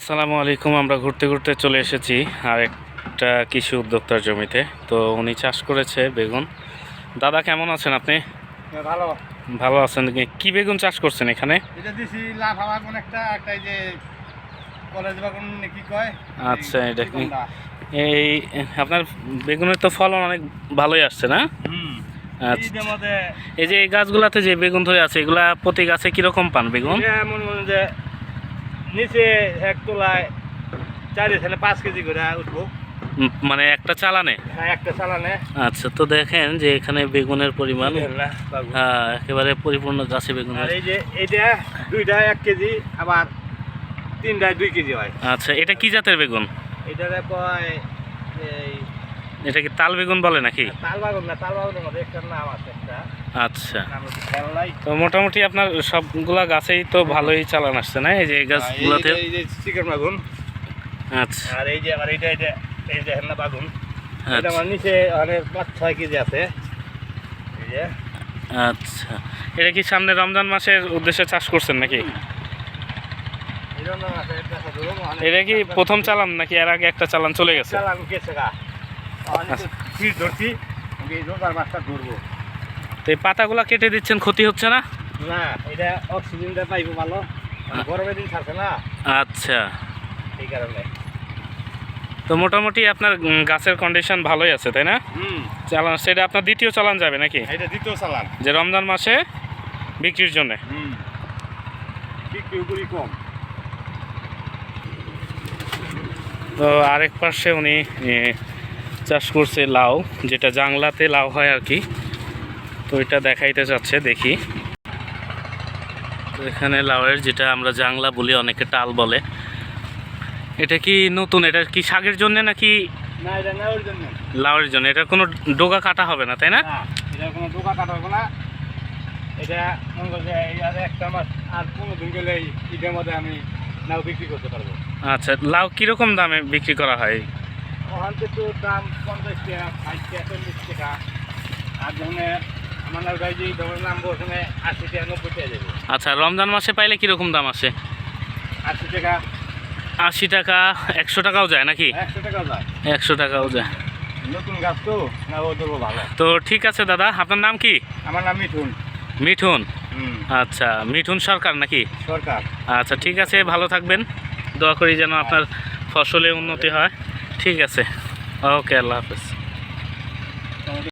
আসসালামু আলাইকুম আমরা ঘুরতে ঘুরতে চলে এসেছি আর একটা কৃষি উদ্যোক্তার জমিতে। তো উনি চাষ করেছে বেগুন। দাদা কেমন আছেন আপনি? ভালো। ভালো আছেন। কি- বেগুন চাষ করছেন এখানে? এটা দিছি বাগুন একটা একটা যে কলেজ বাগুন না কি কয়? আচ্ছা, এটা কি- এই আপনার বেগুনের তো ফলন অনেক ভালোই আসছে না? আচ্ছা। এই যে এই গাছগুলাতে যে বেগুন ধরে আছে এগুলা প্রতি গাছে কীরকম পান বেগুন? মনে যে নিচে এক তোলায় চারি ছেলে পাঁচ কেজি করে উঠবো। মানে একটা চালানে? হ্যাঁ একটা চালানে। আচ্ছা তো দেখেন যে এখানে বেগুনের পরিমাণ। হ্যাঁ একেবারে পরিপূর্ণ গাছে বেগুন আর এই যে এইটা দুইটা এক কেজি আবার তিনটায় দুই কেজি হয়। আচ্ছা এটা কি জাতের বেগুন? কয় এই এটা কি তাল বেগুন বলে নাকি? তাল বাগুন না তাল বাগুনের মধ্যে একটা নাম আছে একটা। আচ্ছা। তো মোটামুটি আপনার সবগুলা গাছেই তো ভালোই চালান আসছে না? এই যে গাছগুলোতে? এই যে চিকেন বাগুন। আচ্ছা। আর এই যে আবার এইটা এইটা এই যে হেন্না বাগুন। এটা আচ্ছা। আমার নিচে অনেক পাঁচ ছয় কেজি আছে। এই যে। আচ্ছা। এটা কি সামনে রমজান মাসের উদ্দেশ্যে চাষ করছেন নাকি? এটা এটা কি প্রথম চালান নাকি এর আগে একটা চালান চলে গেছে? চালান গেছে গা। ধরছি মাছটা ধরবো। তো এই পাতাগুলা কেটে দিচ্ছেন ক্ষতি হচ্ছে না? না এটা অক্সিজেনটা পাইবো ভালো। মানে গরমের দিন থাকছে না। আচ্ছা। এই কারণে। তো মোটামুটি আপনার গাছের কন্ডিশন ভালোই আছে তাই না? হুম। চালান সেটা আপনার দ্বিতীয় চালান যাবে নাকি? এটা দ্বিতীয় চালান। যে রমজান মাসে বিক্রির জন্য। কম। তো আরেক পাশে উনি চাষ করছে লাউ যেটা জাংলাতে লাউ হয় আর কি। তো এটা দেখাইতে চাচ্ছে দেখি। তো এখানে লাউয়ের যেটা আমরা জাংলা বলি অনেকে টাল বলে। এটা কি নতুন? এটা কি শাকের জন্য নাকি লাউয়ের জন্য। এটা কোনো ডোগা কাটা হবে না তাই না? এটা কোনো দোকা কাটা হবে না। এটা মনে করছে একটা মাস আর পনেরো দিন গেলে ঈদের মধ্যে আমি নাও বিক্রি করতে পারব। আচ্ছা লাউ কীরকম দামে বিক্রি করা হয়? ওখান থেকে তো দাম পঞ্চাশ টাকা ষাট টাকা চল্লিশ টাকা। আর যখন আমার গাড়ি যে ধরুন নামবো ওখানে আশি টাকা নব্বই টাকা যাবে আচ্ছা রমজান মাসে পাইলে কীরকম দাম আসে? আশি টাকা। আশি টাকা একশো টাকাও যায় নাকি? একশো টাকা যায়। একশো টাকাও যায়। নতুন গাছ তো না ও ধরবো ভালো। তো ঠিক আছে দাদা আপনার নাম কি? আমার নাম মিঠুন। মিঠুন? আচ্ছা মিঠুন সরকার নাকি? সরকার। আচ্ছা ঠিক আছে ভালো থাকবেন। দোয়া করি যেন আপনার ফসলে উন্নতি হয়। ঠিক আছে। ওকে আল্লাহ হাফেজ।